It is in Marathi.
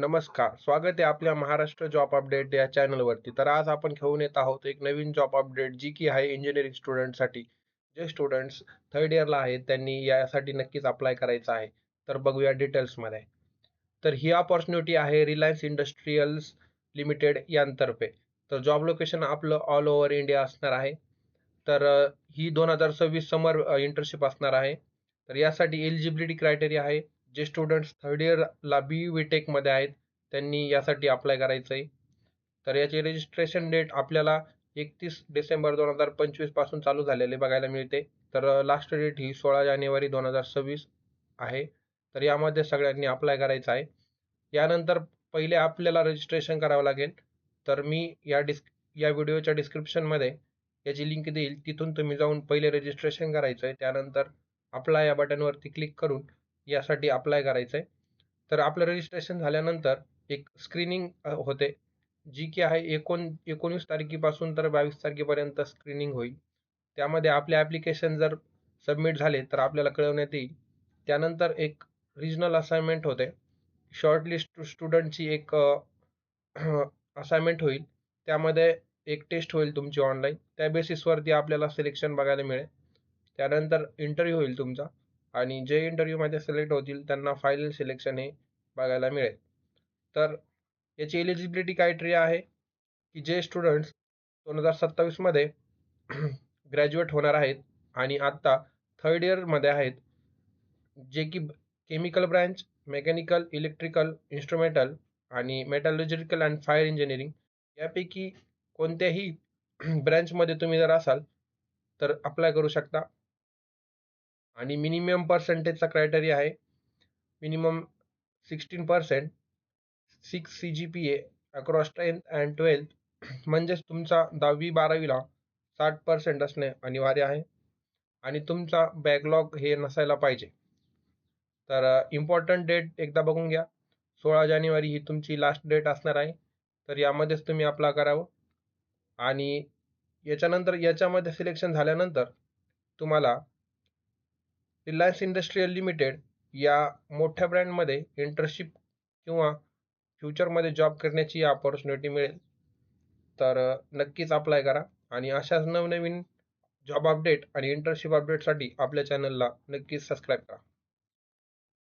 नमस्कार. स्वागत आहे आपल्या महाराष्ट्र जॉब अपडेट या चॅनलवरती तर आज आपण घेऊन येत आहोत एक नवीन जॉब अपडेट जी की आहे इंजिनिअरिंग स्टुडंटसाठी जे स्टुडंट्स थर्ड इयरला आहेत त्यांनी यासाठी नक्कीच अप्लाय करायचं आहे. तर बघूया डिटेल्समध्ये तर ही ऑपॉर्च्युनिटी आहे रिलायन्स इंडस्ट्रीयल्स लिमिटेड यांतर्फे. तर जॉब लोकेशन आपलं ऑल ओव्हर इंडिया असणार आहे. तर ही दोन हजार सव्वीस समर इंटर्नशिप असणार आहे. तर यासाठी एलिजिबिलिटी क्रायटेरिया आहे. जे स्टुडंट्स थर्ड इयरला बी वी टेकमध्ये आहेत त्यांनी यासाठी अप्लाय करायचं आहे तर याची रजिस्ट्रेशन डेट आपल्याला एकतीस डिसेंबर दोन हजार पंचवीसपासून चालू झालेले बघायला मिळते. तर लास्ट डेट ही सोळा जानेवारी दोन हजार सव्वीस आहे. तर यामध्ये सगळ्यांनी अप्लाय करायचं आहे. यानंतर पहिले आपल्याला रजिस्ट्रेशन करावं लागेल. तर मी या डिस्क या व्हिडिओच्या डिस्क्रिप्शनमध्ये याची लिंक देईल. तिथून तुम्ही जाऊन पहिले रजिस्ट्रेशन करायचं आहे त्यानंतर अप्लाय या बटनवरती क्लिक करून यासाठी अप्लाय करायचं आहे तर आपलं रजिस्ट्रेशन झाल्यानंतर एक स्क्रीनिंग होते. जी की आहे एकोण एकोणीस तारखेपासून तर बावीस तारखेपर्यंत स्क्रीनिंग होईल. त्यामध्ये आपले ॲप्लिकेशन जर सबमिट झाले तर आपल्याला कळवण्यात येईल. त्यानंतर एक रिजनल असाइनमेंट होते. शॉर्टलिस्ट स्टुडंटची एक असाइनमेंट होईल. त्यामध्ये एक टेस्ट होईल तुमची ऑनलाईन त्या बेसिसवरती आपल्याला सिलेक्शन बघायला मिळेल. त्यानंतर इंटरव्ह्यू होईल तुमचा. आणि जे इंटरव्ह्यूमध्ये सिलेक्ट होतील त्यांना फायनल सिलेक्शन हे बघायला मिळेल. तर याची एलिजिबिलिटी क्रायटेरिया आहे की जे स्टुडंट्स दोन हजार सत्तावीसमध्ये ग्रॅज्युएट होणार आहेत आणि आत्ता थर्ड इयरमध्ये आहेत जे की chemical branch mechanical electrical instrumental आणि मेटॅलॉजिकल अँड फायर इंजिनिअरिंग यापैकी कोणत्याही ब्रँचमध्ये तुम्ही जर असाल तर अप्लाय करू शकता. आणि मिनिमम पर्सेंटेजचा क्रायटेरिया आहे. Minimum sixteen percent six C G P A across tenth and twelfth म्हणजेच तुमचा दहावी बारावीला साठ पर्सेंट असणे अनिवार्य आहे. आणि तुमचा बॅकलॉग हे नसायला पाहिजे. तर इम्पॉर्टंट डेट एकदा बघून घ्या. सोळा जानेवारी ही तुमची लास्ट डेट असणार आहे. तर यामध्येच तुम्ही अप्लाय करावं. आणि याच्यानंतर याच्यामध्ये सिलेक्शन झाल्यानंतर तुम्हाला रिलायन्स इंडस्ट्रीयल लिमिटेड या मोठ्या ब्रँडमध्ये इंटर्नशिप किंवा फ्युचरमध्ये जॉब करण्याची अपॉर्च्युनिटी मिळेल. तर नक्कीच अप्लाय करा आणि अशाच नवनवीन जॉब अपडेट आणि इंटर्नशिप अपडेटसाठी आपल्या चॅनलला नक्कीच सबस्क्राईब करा.